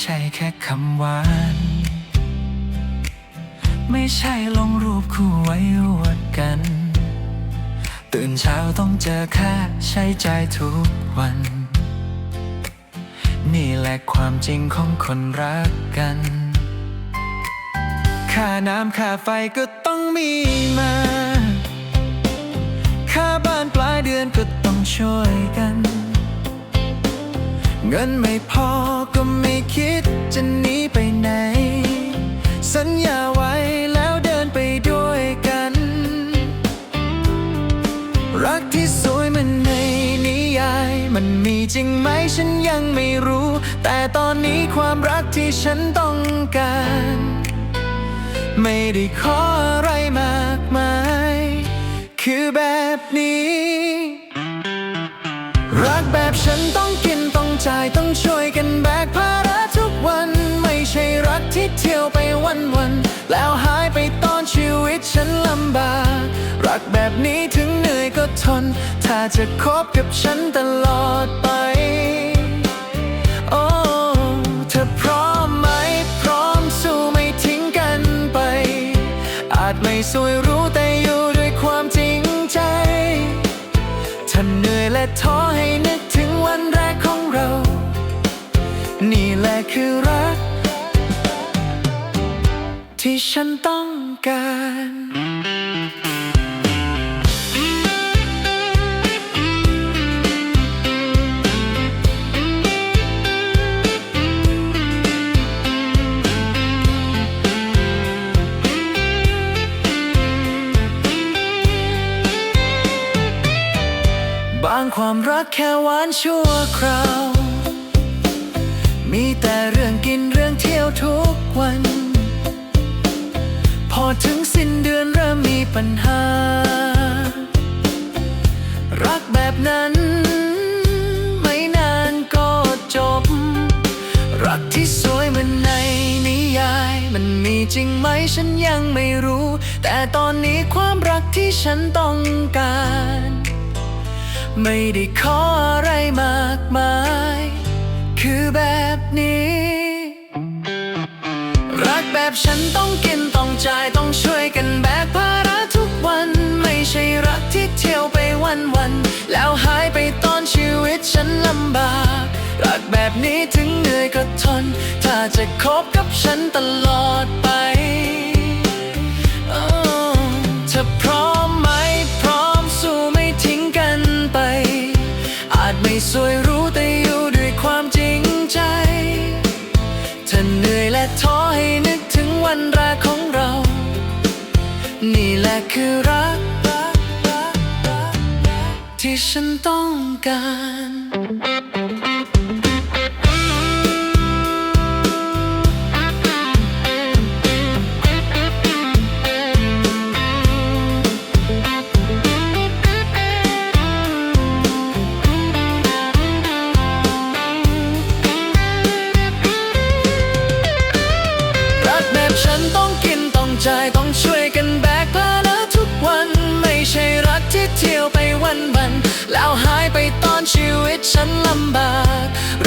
ใช่แค่คำหวาน ไม่ใช่ลงรูปคู่ไว้อวดกัน ตื่นเช้าต้องเจอค่าใช้ใจายทุกวัน นี่แหละความจริงของคนรักกัน ค่าน้ำค่าไฟก็ต้องมีมา ค่าบ้านปลายเดือนก็ต้องช่วยกัน เงินไม่พอก็ คิดจะหนีไปไหน สัญญาไว้แล้วเดินไปด้วยกัน รักที่สวยมันในนิยาย มันมีจริงไหมฉันยังไม่รู้ แต่ตอนนี้ความรักที่ฉันต้องการ ไม่ได้ขออะไรมากมาย คือแบบนี้ รักแบบฉันต้องกินต้องจ่ายต้องช่วยกันแบกภา เที่ยวไปวันวัน แล้วหายไปตอนชีวิตฉันลำบาก รักแบบนี้ถึงเหนื่อยก็ทน ถ้าจะคบกับฉันตลอดไป โอ้ เธอพร้อมไหม พร้อมสู้ไม่ทิ้งกันไป อาจไม่สวยรู้แต่อยู่ด้วยความจริงใจ ถ้าเหนื่อยและท้อให้นึกถึงวันแรกของเรา นี่แหละคือ ที่ฉันต้องการบางความรักแค่หวานชั่วคราว ปัญหา รักแบบนั้น ไม่นานก็จบ รักที่สวยเหมือนในนิยาย มันมีจริงไหมฉันยังไม่รู้ แต่ตอนนี้ความรักที่ฉันต้องการ ไม่ได้ขออะไรมากมาย คือแบบนี้รักแบบฉันต้องกินต้องจ่ายต้องช่วยกันแบกภาร วัน ไม่ใช่รักที่เที่ยวไปวันวันๆแล้วหายไปตอนชีวิตฉันลำบาก รักแบบนี้ถึงเหนื่อยก็ทน ถ้าจะคบกับฉันตลอดไปเธอพร้อมไหมพร้อมสู้ไม่ทิ้งกันไป อาจไม่สวยรู้แต่อยู่ด้วยความจริงใจถ้าเหนื่อยและท้อ ที่ฉันต้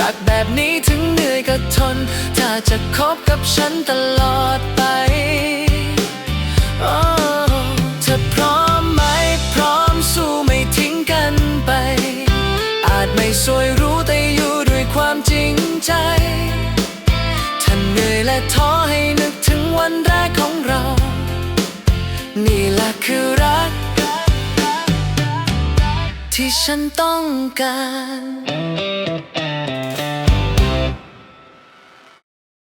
รักแบบนี้ถึงเหนื่อยก็ทน ถ้าจะคบกับฉันตลอดไป โอ้เธอพร้อมไหม พร้อมสู้ไม่ทิ้งกันไป อาจไม่สวยรู้แต่อยู่ด้วยความจริงใจถ้าเหนื่อยและท้อให้นึกถึงวันแรกของเรา นี่แหละคือรัก ที่ฉันต้องการ